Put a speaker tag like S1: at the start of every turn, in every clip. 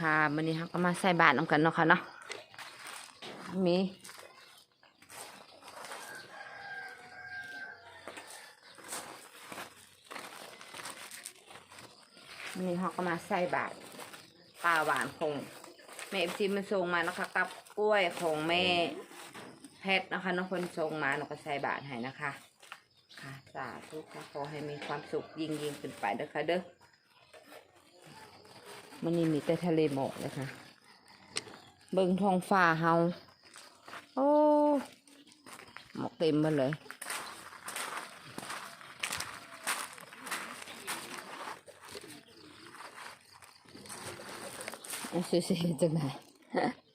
S1: ค่ะวันนี้เราก็มาใส่บาตรนำกันเนาะค่ะเนาะมีวันนี้เราก็มาใส่บาตรปลาหวานของแม่เอฟซีมันส่งมานะคะ กับกล้วยของแม่แพทย์นะคะน้องคนส่งมาหนูก็ใส่บาตรให้นะคะ ค่ะสาธุค่ะขอให้มีความสุขยิ่งยิ่งขึ้นไปเด้อค่ะเด้อ มันนี่มีแต่ทะเลหมอกเลยค่ะ เบิ่งท้องฟ้าเฮา โอ้ หมอกเต็มมาเลย สวยๆจังไหนลง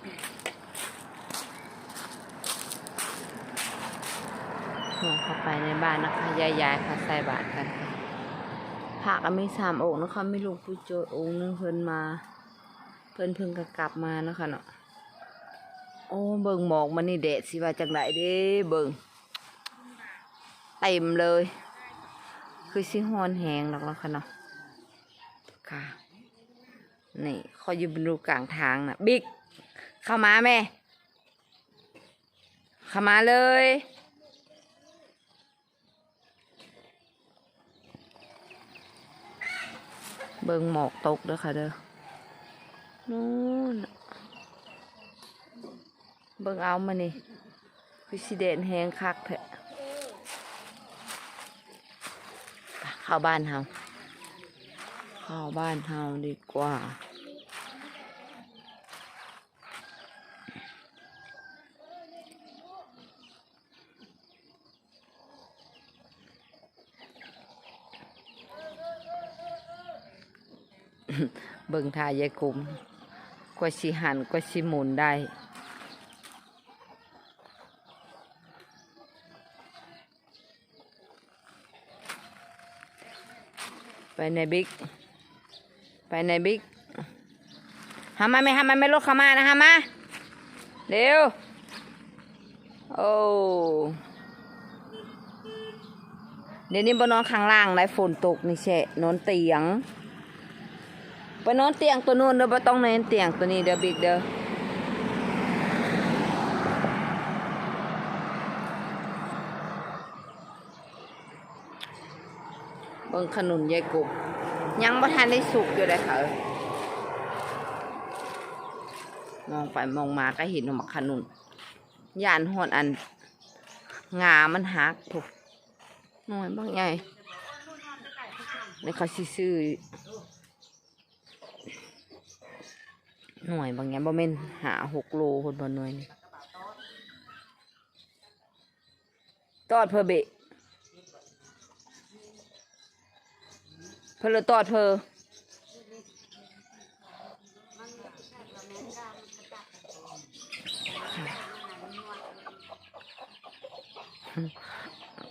S1: เข้าไปในบ้านนะคะยายๆค่ะใส่บาตรกันค่ะผักก็มีสามองนะคะไม่ลงผู้โจองนึงเพิ่นมา เพิ่นเพิ่งกกลับมานะคะเนาะโอ้เบิ่งหมอกมันนี่แดดสิว่าจังไดเด้เบิ่งเต็มเลย คือสิฮอนแหงแล้วค่ะเนาะค่ะนี่เขาอยู่บนรูกลางทางน่ะบิ๊ก เข้ามาแม่ เข้ามาเลย เบิ่งหมอกตกเด้อค่ะเด้อนู่นเบิ่งเอามานี่คือสิเดนแหงคักแท้เข้าบ้านเฮาเข้าบ้านเฮาดีกว่า เบิ่งทายายคุมกว่าสิหันกว่าสิหมุนได้ ไปในบิ๊ก ไปในบิ๊กหามาไม่หามาไม่รถเข้ามานะหามาเร็ว โอ้เดี๋ยวนี้บนนอนข้างล่างไรฝนตกนี่แช่นอนเตียง นอนเตียงตัวนู้นเด้อบ่ต้องนอนเตียงตัวนี้เด้อบิ๊กเด้อเบิ่งขนุนยายกบยังบ่ทันได้สุกอยู่เลยค่ะเอ้ยมองไปมองมาก็เห็นว่าขนุนย่านหอนอัน งามันหักถูกหน่อยบางใหญ่ในเขาซื้อ หน่วยบางอย่างบ่แม่นหาหกโลคนบ่หน่วยนี่ตอดเพอเบะเพอเลตอดเพอ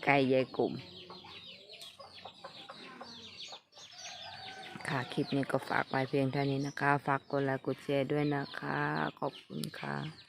S1: ไก่ยายกลุ่ม ค่ะ คลิปนี้ก็ฝากไว้เพียงเท่านี้นะคะ ฝากกดไลค์กดแชร์ด้วยนะคะ ขอบคุณค่ะ